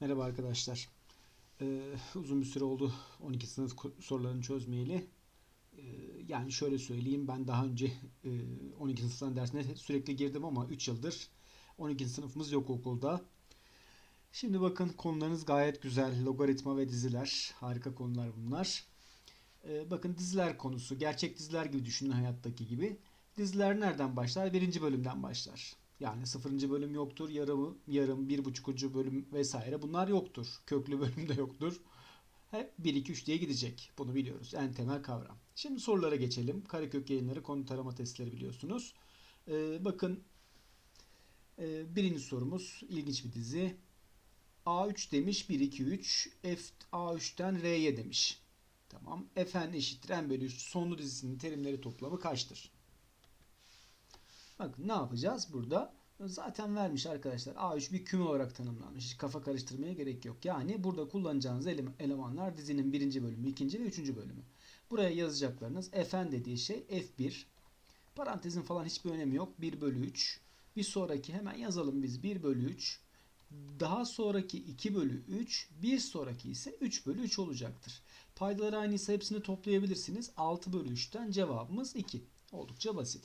Merhaba arkadaşlar. Ee, uzun bir süre oldu 12 sınıf sorularını çözmeyeli. Ee, yani şöyle söyleyeyim ben daha önce e, 12. sınıftan dersine sürekli girdim ama 3 yıldır 12. sınıfımız yok okulda. Şimdi bakın konularınız gayet güzel. Logaritma ve diziler. Harika konular bunlar. Ee, bakın diziler konusu. Gerçek diziler gibi düşünün hayattaki gibi. Diziler nereden başlar? Birinci bölümden başlar. Yani sıfırıncı bölüm yoktur, yarım, yarım, bir buçukuncu bölüm vesaire bunlar yoktur. Köklü bölüm de yoktur. Hep 1, 2, 3 diye gidecek. Bunu biliyoruz. En temel kavram. Şimdi sorulara geçelim. Karekök yayınları, konu tarama testleri biliyorsunuz. Ee, bakın e, birinci sorumuz ilginç bir dizi. A3 demiş 1, 2, 3. F A3'ten R'ye demiş. Tamam. Fn eşittir n bölü 3 sonlu dizisinin terimleri toplamı kaçtır? Bakın ne yapacağız burada? Zaten vermiş arkadaşlar. A3 bir küme olarak tanımlanmış. Hiç kafa karıştırmaya gerek yok. Yani burada kullanacağınız ele- elemanlar dizinin birinci bölümü, ikinci ve üçüncü bölümü. Buraya yazacaklarınız fn dediği şey f1. Parantezin falan hiçbir önemi yok. 1 bölü 3. Bir sonraki hemen yazalım biz 1 bölü 3. Daha sonraki 2 bölü 3. Bir sonraki ise 3 bölü 3 olacaktır. Paydaları aynıysa hepsini toplayabilirsiniz. 6 bölü 3'ten cevabımız 2. Oldukça basit.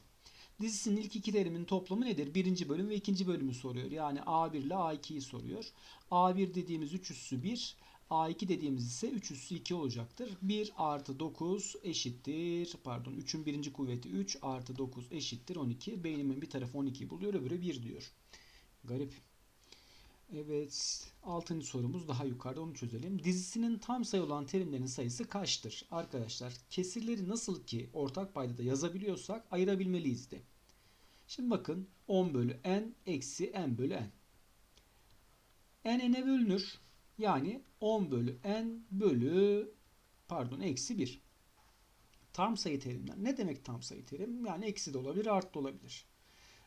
Dizisinin ilk iki terimin toplamı nedir? Birinci bölüm ve ikinci bölümü soruyor. Yani A1 ile A2'yi soruyor. A1 dediğimiz 3 üssü 1. A2 dediğimiz ise 3 üssü 2 olacaktır. 1 artı 9 eşittir. Pardon 3'ün birinci kuvveti 3 artı 9 eşittir 12. Beynimin bir tarafı 12 buluyor öbürü 1 diyor. Garip. Evet. Altıncı sorumuz daha yukarıda onu çözelim. Dizisinin tam sayı olan terimlerin sayısı kaçtır? Arkadaşlar kesirleri nasıl ki ortak paydada yazabiliyorsak ayırabilmeliyiz de. Şimdi bakın 10 bölü n eksi n bölü n. n n'e bölünür. Yani 10 bölü n bölü pardon eksi 1. Tam sayı terimler. Ne demek tam sayı terim? Yani eksi de olabilir, artı da olabilir.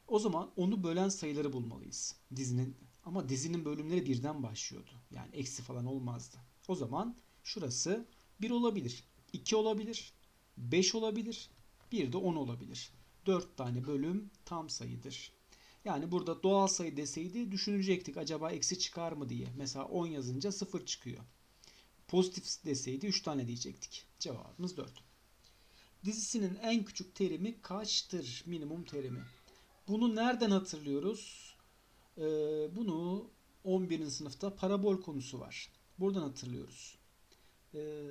O zaman onu bölen sayıları bulmalıyız. Dizinin ama dizinin bölümleri birden başlıyordu. Yani eksi falan olmazdı. O zaman şurası 1 olabilir, 2 olabilir, 5 olabilir, bir de 10 olabilir. 4 tane bölüm tam sayıdır. Yani burada doğal sayı deseydi düşünecektik acaba eksi çıkar mı diye. Mesela 10 yazınca 0 çıkıyor. Pozitif deseydi 3 tane diyecektik. Cevabımız 4. Dizisinin en küçük terimi kaçtır? Minimum terimi. Bunu nereden hatırlıyoruz? Ee, bunu 11. sınıfta parabol konusu var. Buradan hatırlıyoruz. Ee,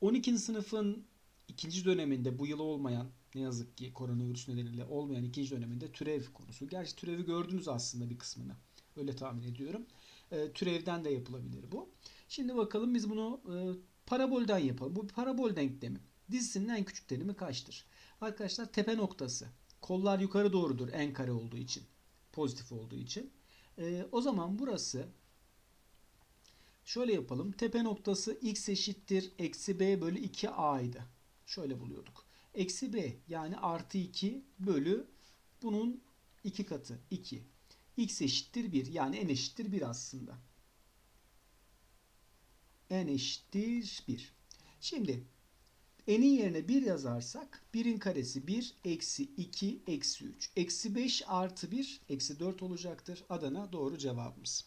12. sınıfın ikinci döneminde bu yıl olmayan ne yazık ki koronavirüs nedeniyle olmayan ikinci döneminde türev konusu. Gerçi türevi gördünüz aslında bir kısmını. Öyle tahmin ediyorum. Ee, türevden de yapılabilir bu. Şimdi bakalım biz bunu e, parabolden yapalım. Bu bir parabol denklemi. Dizisinin en küçük terimi kaçtır? Arkadaşlar tepe noktası. Kollar yukarı doğrudur en kare olduğu için. Pozitif olduğu için. Ee, o zaman burası şöyle yapalım. Tepe noktası x eşittir eksi b bölü 2a idi. Şöyle buluyorduk. Eksi b yani artı 2 bölü bunun 2 katı 2. x eşittir 1 yani n eşittir 1 aslında. n eşittir 1. Şimdi n'in yerine 1 yazarsak 1'in karesi 1 eksi 2 eksi 3. Eksi 5 artı 1 eksi 4 olacaktır. Adana doğru cevabımız.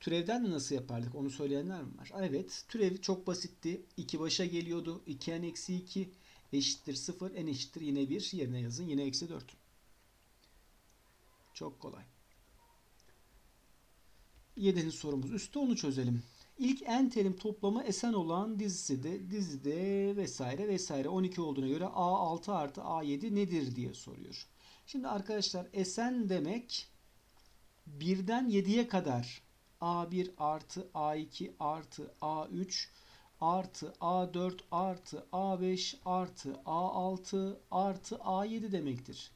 Türevden de nasıl yapardık onu söyleyenler mi var? Evet türev çok basitti. 2 başa geliyordu. 2n eksi 2 eşittir 0. n eşittir yine 1 yerine yazın. Yine eksi 4. Çok kolay. Yedinci sorumuz. Üstte onu çözelim. İlk n terim toplamı esen olan dizisi de dizide vesaire vesaire 12 olduğuna göre A6 artı A7 nedir diye soruyor. Şimdi arkadaşlar esen demek birden 7'ye kadar A1 artı A2 artı A3 artı A4 artı A5 artı A6 artı A7 demektir.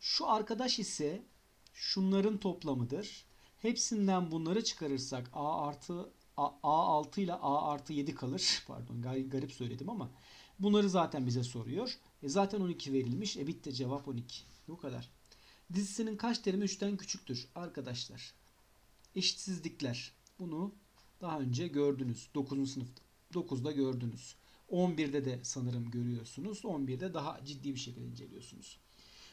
Şu arkadaş ise şunların toplamıdır. Hepsinden bunları çıkarırsak A artı A, 6 ile A artı 7 kalır. Pardon garip söyledim ama bunları zaten bize soruyor. E zaten 12 verilmiş. E bitti cevap 12. Bu kadar. Dizisinin kaç terimi 3'ten küçüktür? Arkadaşlar eşitsizlikler. Bunu daha önce gördünüz. 9. sınıfta. 9'da gördünüz. 11'de de sanırım görüyorsunuz. 11'de daha ciddi bir şekilde inceliyorsunuz.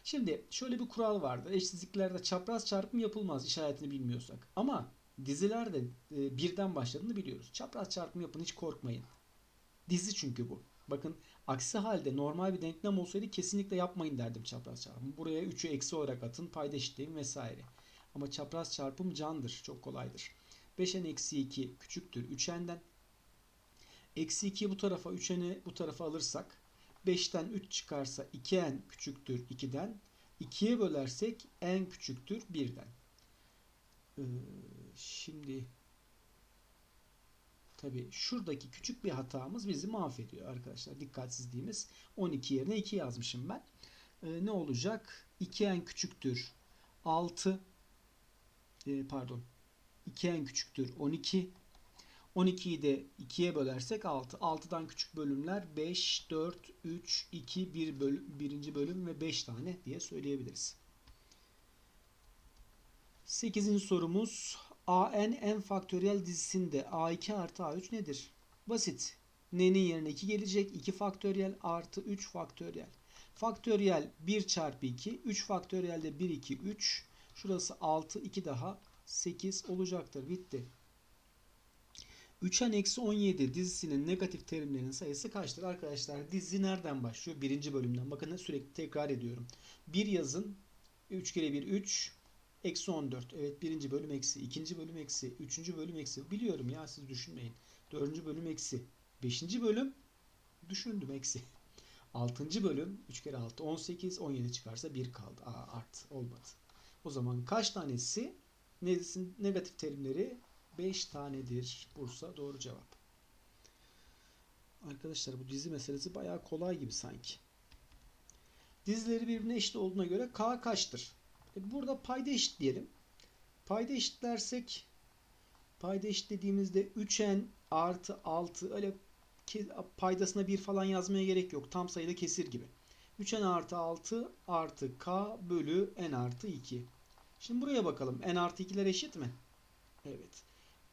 Şimdi şöyle bir kural vardır. Eşitsizliklerde çapraz çarpım yapılmaz işaretini bilmiyorsak. Ama diziler de e, birden başladığını biliyoruz. Çapraz çarpım yapın hiç korkmayın. Dizi çünkü bu. Bakın aksi halde normal bir denklem olsaydı kesinlikle yapmayın derdim çapraz çarpım. Buraya 3'ü eksi olarak atın payda eşitleyin vesaire. Ama çapraz çarpım candır. Çok kolaydır. 5n eksi 2 küçüktür 3n'den. Eksi 2'yi bu tarafa 3n'i bu tarafa alırsak 5'ten 3 çıkarsa 2n küçüktür 2'den. 2'ye bölersek n küçüktür 1'den. Ee, şimdi tabi şuradaki küçük bir hatamız bizi mahvediyor arkadaşlar. Dikkatsizliğimiz 12 yerine 2 yazmışım ben. Ee, ne olacak? 2n küçüktür 6 e, pardon 2n küçüktür 12 12'yi de 2'ye bölersek 6. 6'dan küçük bölümler 5, 4, 3, 2, 1 bölüm, birinci bölüm ve 5 tane diye söyleyebiliriz. 8. sorumuz AN n faktöriyel dizisinde A2 artı A3 nedir? Basit. N'nin yerine 2 gelecek. 2 faktöriyel artı 3 faktöriyel. Faktöriyel 1 çarpı 2. 3 faktöriyel de 1, 2, 3. Şurası 6, 2 daha 8 olacaktır. Bitti. 3n eksi 17 dizisinin negatif terimlerinin sayısı kaçtır? Arkadaşlar dizi nereden başlıyor? Birinci bölümden. Bakın sürekli tekrar ediyorum. 1 yazın. 3 kere 1 3. Eksi 14. Evet birinci bölüm eksi. ikinci bölüm eksi. Üçüncü bölüm eksi. Biliyorum ya siz düşünmeyin. Dördüncü bölüm eksi. Beşinci bölüm düşündüm eksi. Altıncı bölüm 3 kere 6 18 17 çıkarsa 1 kaldı. Aa, art olmadı. O zaman kaç tanesi negatif terimleri 5 tanedir. Bursa doğru cevap. Arkadaşlar bu dizi meselesi bayağı kolay gibi sanki. Dizileri birbirine eşit olduğuna göre k kaçtır? E burada payda eşit diyelim. Payda eşitlersek payda eşitlediğimizde 3n artı 6 öyle paydasına 1 falan yazmaya gerek yok. Tam sayıda kesir gibi. 3n artı 6 artı k bölü n artı 2. Şimdi buraya bakalım. n artı 2'ler eşit mi? Evet.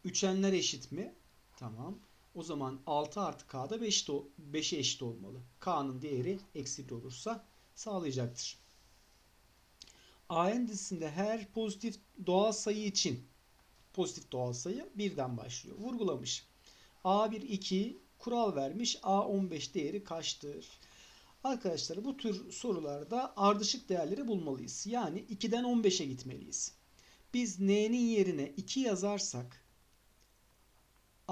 Üçenler eşit mi? Tamam. O zaman 6 artı k da 5 5'e eşit olmalı. K'nın değeri eksi 1 olursa sağlayacaktır. AN dizisinde her pozitif doğal sayı için pozitif doğal sayı birden başlıyor. Vurgulamış. A1 2 kural vermiş. A15 değeri kaçtır? Arkadaşlar bu tür sorularda ardışık değerleri bulmalıyız. Yani 2'den 15'e gitmeliyiz. Biz n'nin yerine 2 yazarsak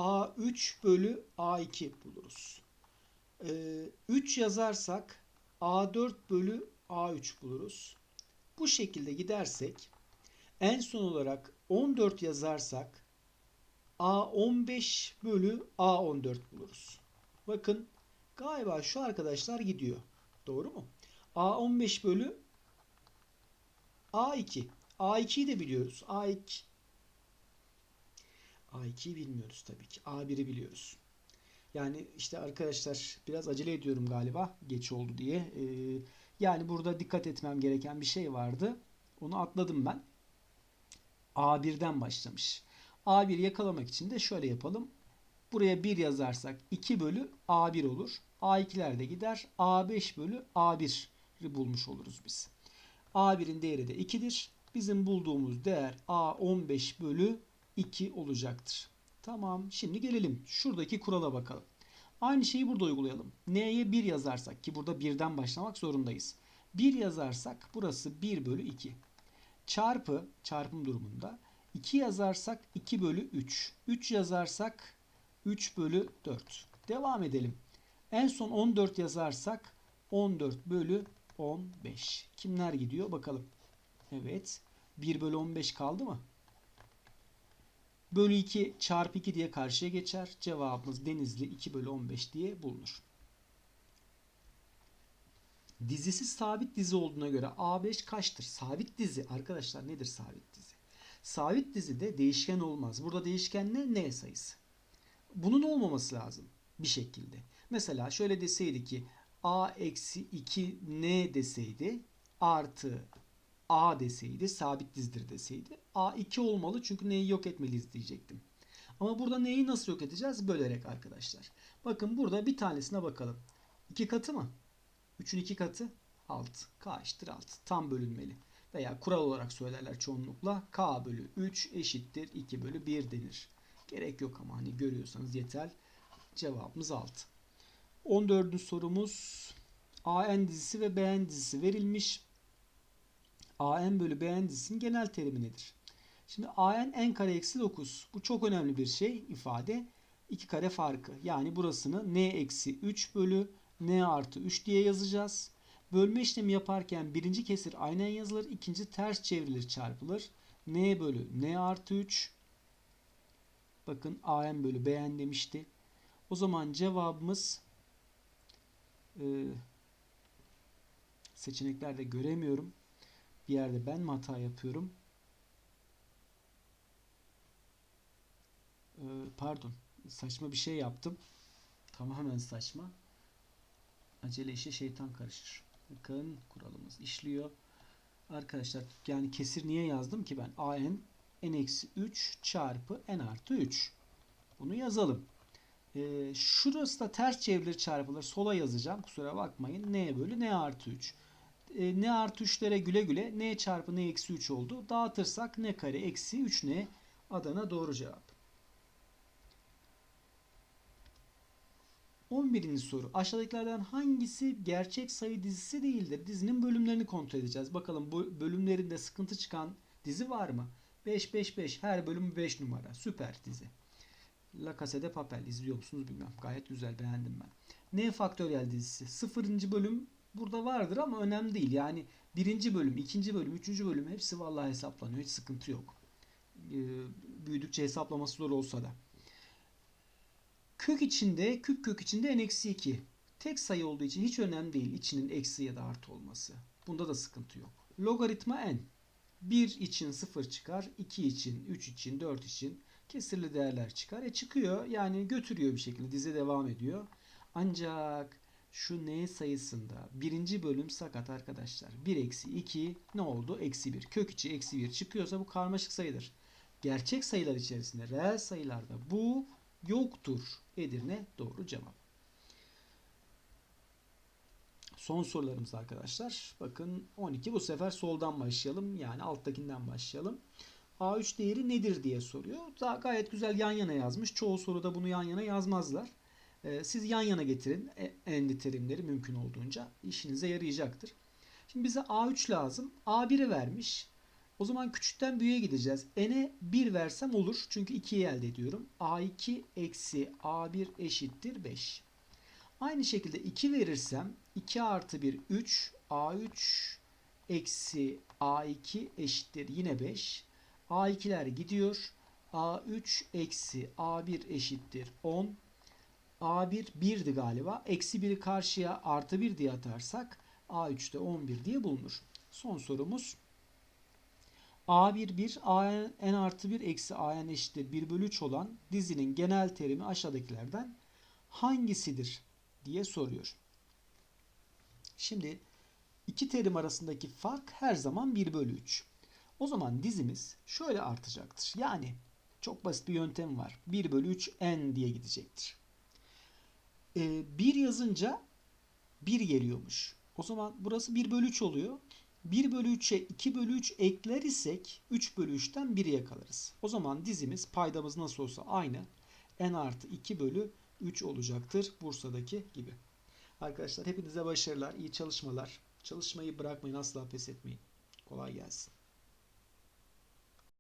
A3 bölü A2 buluruz. Ee, 3 yazarsak A4 bölü A3 buluruz. Bu şekilde gidersek en son olarak 14 yazarsak A15 bölü A14 buluruz. Bakın galiba şu arkadaşlar gidiyor. Doğru mu? A15 bölü A2. A2'yi de biliyoruz. A2 A2'yi bilmiyoruz tabii ki. A1'i biliyoruz. Yani işte arkadaşlar biraz acele ediyorum galiba. Geç oldu diye. Ee, yani burada dikkat etmem gereken bir şey vardı. Onu atladım ben. A1'den başlamış. A1 yakalamak için de şöyle yapalım. Buraya 1 yazarsak 2 bölü A1 olur. A2'ler de gider. A5 bölü A1'i bulmuş oluruz biz. A1'in değeri de 2'dir. Bizim bulduğumuz değer A15 bölü 2 olacaktır. Tamam. Şimdi gelelim. Şuradaki kurala bakalım. Aynı şeyi burada uygulayalım. N'ye 1 yazarsak ki burada 1'den başlamak zorundayız. 1 yazarsak burası 1 bölü 2. Çarpı çarpım durumunda 2 yazarsak 2 bölü 3. 3 yazarsak 3 bölü 4. Devam edelim. En son 14 yazarsak 14 bölü 15. Kimler gidiyor bakalım. Evet. 1 bölü 15 kaldı mı? Bölü 2 çarpı 2 diye karşıya geçer. Cevabımız Denizli 2 bölü 15 diye bulunur. Dizisi sabit dizi olduğuna göre A5 kaçtır? Sabit dizi arkadaşlar nedir sabit dizi? Sabit dizide değişken olmaz. Burada değişken ne? N sayısı. Bunun olmaması lazım bir şekilde. Mesela şöyle deseydi ki A eksi 2 N deseydi artı A deseydi sabit dizdir deseydi A 2 olmalı çünkü N'yi yok etmeliyiz diyecektim. Ama burada N'yi nasıl yok edeceğiz? Bölerek arkadaşlar. Bakın burada bir tanesine bakalım. 2 katı mı? 3'ün 2 katı 6. K eşittir 6. Tam bölünmeli. veya kural olarak söylerler çoğunlukla k bölü 3 eşittir 2 bölü 1 denir. Gerek yok ama hani görüyorsanız yeter. Cevabımız 6. 14. sorumuz AN dizisi ve BN dizisi verilmiş. AN bölü BN dizisinin genel terimi nedir? Şimdi AN n kare eksi 9. Bu çok önemli bir şey ifade. 2 kare farkı. Yani burasını n eksi 3 bölü n artı 3 diye yazacağız. Bölme işlemi yaparken birinci kesir aynen yazılır. ikinci ters çevrilir çarpılır. n bölü n artı 3. Bakın an bölü bn demişti. O zaman cevabımız e, seçeneklerde göremiyorum. Bir yerde ben mi hata yapıyorum? E, pardon. Saçma bir şey yaptım. Tamamen saçma. Acele işe şeytan karışır. Bakın kuralımız işliyor. Arkadaşlar yani kesir niye yazdım ki ben? an n-3 çarpı n artı 3. Bunu yazalım. Ee, şurası da ters çevrilir çarpılır. Sola yazacağım. Kusura bakmayın. n bölü n artı 3. Ee, n artı 3'lere güle güle n çarpı n eksi 3 oldu. Dağıtırsak n kare eksi 3n Adana doğru cevap. 11. soru. Aşağıdakilerden hangisi gerçek sayı dizisi değildir? Dizinin bölümlerini kontrol edeceğiz. Bakalım bu bölümlerinde sıkıntı çıkan dizi var mı? 5 5 5 her bölüm 5 numara. Süper dizi. La Casa de Papel izliyor musunuz bilmem. Gayet güzel beğendim ben. N faktöriyel dizisi. 0. bölüm burada vardır ama önemli değil. Yani birinci bölüm, ikinci bölüm, üçüncü bölüm hepsi vallahi hesaplanıyor. Hiç sıkıntı yok. Ee, büyüdükçe hesaplaması zor olsa da. Kök içinde, küp kök içinde n-2. Tek sayı olduğu için hiç önemli değil içinin eksi ya da artı olması. Bunda da sıkıntı yok. Logaritma n. 1 için 0 çıkar, 2 için, 3 için, 4 için kesirli değerler çıkar. E çıkıyor yani götürüyor bir şekilde dize devam ediyor. Ancak şu n sayısında birinci bölüm sakat arkadaşlar. 1 eksi 2 ne oldu? Eksi 1. Kök içi eksi 1 çıkıyorsa bu karmaşık sayıdır. Gerçek sayılar içerisinde reel sayılarda bu yoktur. Edirne doğru cevap. Son sorularımız arkadaşlar. Bakın 12 bu sefer soldan başlayalım. Yani alttakinden başlayalım. A3 değeri nedir diye soruyor. Daha gayet güzel yan yana yazmış. Çoğu soruda bunu yan yana yazmazlar. Ee, siz yan yana getirin e, endi terimleri mümkün olduğunca işinize yarayacaktır. Şimdi bize A3 lazım. A1'i vermiş. O zaman küçükten büyüğe gideceğiz. N'e 1 versem olur. Çünkü 2'yi elde ediyorum. A2 eksi A1 eşittir 5. Aynı şekilde 2 verirsem 2 artı 1 3. A3 eksi A2 eşittir yine 5. A2'ler gidiyor. A3 eksi A1 eşittir 10. A1 1'di galiba. Eksi 1'i karşıya artı 1 diye atarsak A3'te 11 diye bulunur. Son sorumuz A1 1, AN n artı 1 eksi AN eşittir 1 bölü 3 olan dizinin genel terimi aşağıdakilerden hangisidir diye soruyor. Şimdi iki terim arasındaki fark her zaman 1 bölü 3. O zaman dizimiz şöyle artacaktır. Yani çok basit bir yöntem var. 1 bölü 3 n diye gidecektir. Ee, 1 yazınca 1 geliyormuş. O zaman burası 1 bölü 3 oluyor. 1 bölü 3'e 2 bölü 3 ekler isek 3 bölü 3'ten 1'i yakalarız. O zaman dizimiz paydamız nasıl olsa aynı. n artı 2 bölü 3 olacaktır. Bursa'daki gibi. Arkadaşlar hepinize başarılar, iyi çalışmalar. Çalışmayı bırakmayın, asla pes etmeyin. Kolay gelsin.